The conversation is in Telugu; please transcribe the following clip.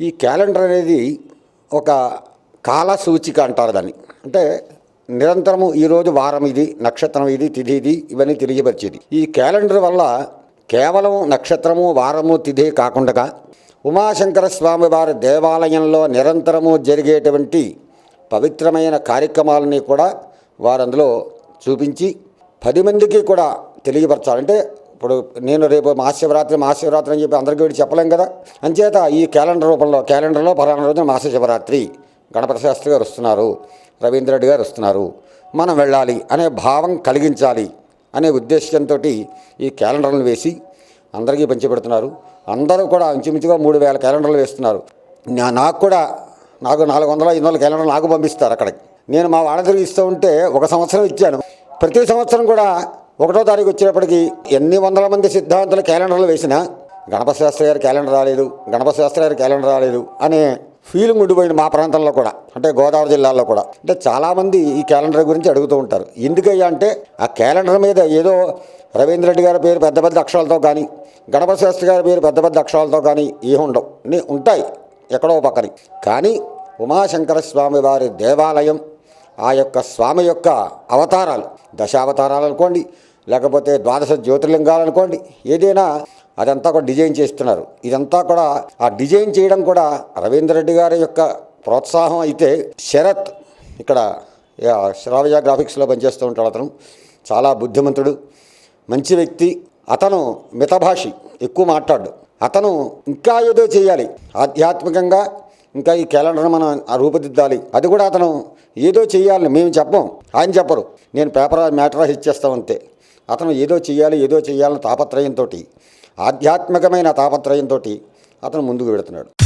ఈ క్యాలెండర్ అనేది ఒక కాల సూచిక అంటారు దాన్ని. అంటే నిరంతరము ఈరోజు వారం ఇది నక్షత్రం ఇది తిథి ఇది ఇవన్నీ తెలియపరిచేది. ఈ క్యాలెండర్ వల్ల కేవలం నక్షత్రము వారము తిథి కాకుండా ఉమాశంకర స్వామి వారి దేవాలయంలో నిరంతరము జరిగేటువంటి పవిత్రమైన కార్యక్రమాలని కూడా వారందులో చూపించి పది మందికి కూడా తెలియపరచాలంటే ఇప్పుడు నేను రేపు మహాశివరాత్రి మహాశివరాత్రి అని చెప్పి అందరికీ వెళ్ళి చెప్పలేం కదా? అంచేత ఈ క్యాలెండర్ రూపంలో క్యాలెండర్లో పలానా రోజున మహాశివరాత్రి గణపతి శాస్త్రి గారు వస్తున్నారు రవీంద్ర రెడ్డి గారు వస్తున్నారు. మనం వెళ్ళాలి అనే భావం కలిగించాలి అనే ఉద్దేశంతో ఈ క్యాలెండర్లను వేసి అందరికీ పంచిపెడుతున్నారు. అందరూ కూడా ఇంచుమించుగా మూడు వేల క్యాలెండర్లు వేస్తున్నారు. నా నాకు కూడా నాకు నాలుగు వందల ఐదు వందల క్యాలెండర్లు నాకు పంపిస్తారు అక్కడికి. నేను మా వాళ్ళ ఇస్తూ ఉంటే ఒక సంవత్సరం ఇచ్చాను. ప్రతి సంవత్సరం కూడా ఒకటో తారీఖు వచ్చేటప్పటికి ఎన్ని వందల మంది సిద్ధాంతుల క్యాలెండర్లు వేసినా గణపతి శాస్త్రి గారి క్యాలెండర్ రాలేదు గణపతి శాస్త్రి గారి క్యాలెండర్ రాలేదు అనే ఫీలింగ్ ఉండిపోయింది మా ప్రాంతంలో కూడా అంటే గోదావరి జిల్లాలో కూడా. అంటే చాలామంది ఈ క్యాలెండర్ గురించి అడుగుతూ ఉంటారు. ఎందుకయ్యా అంటే ఆ క్యాలెండర్ మీద ఏదో రవీంద్ర రెడ్డి గారి పేరు పెద్ద పెద్ద అక్షరాలతో కానీ గణపతి శాస్త్రి గారి పేరు పెద్ద పెద్ద అక్షరాలతో కానీ ఏ ఉండవు. ఉంటాయి ఎక్కడో పక్కని. కానీ ఉమాశంకర స్వామి వారి దేవాలయం ఆ యొక్క స్వామి యొక్క అవతారాలు దశావతారాలు అనుకోండి లేకపోతే ద్వాదశ జ్యోతిర్లింగాలు అనుకోండి ఏదైనా అదంతా కూడా డిజైన్ చేస్తున్నారు. ఇదంతా కూడా ఆ డిజైన్ చేయడం కూడా రవీంద్ర రెడ్డి గారి యొక్క ప్రోత్సాహం అయితే శరత్ ఇక్కడ శ్రావయ గ్రాఫిక్స్లో పనిచేస్తూ ఉంటాడు అతను. చాలా బుద్ధిమంతుడు మంచి వ్యక్తి. అతను మితభాషి ఎక్కువ మాట్లాడు. అతను ఇంకా ఏదో చేయాలి. ఆధ్యాత్మికంగా ఇంకా ఈ క్యాలెండర్ మనం రూపుదిద్దాలి. అది కూడా అతను ఏదో చేయాలని మేము చెప్పం. ఆయన చెప్పరు. నేను పేపర్ మ్యాటర్ ఇచ్చేస్తాం అంతే. అతను ఏదో చేయాలి ఏదో చేయాలని తాపత్రయంతో ఆధ్యాత్మికమైన తాపత్రయంతో అతను ముందుకు పెడుతున్నాడు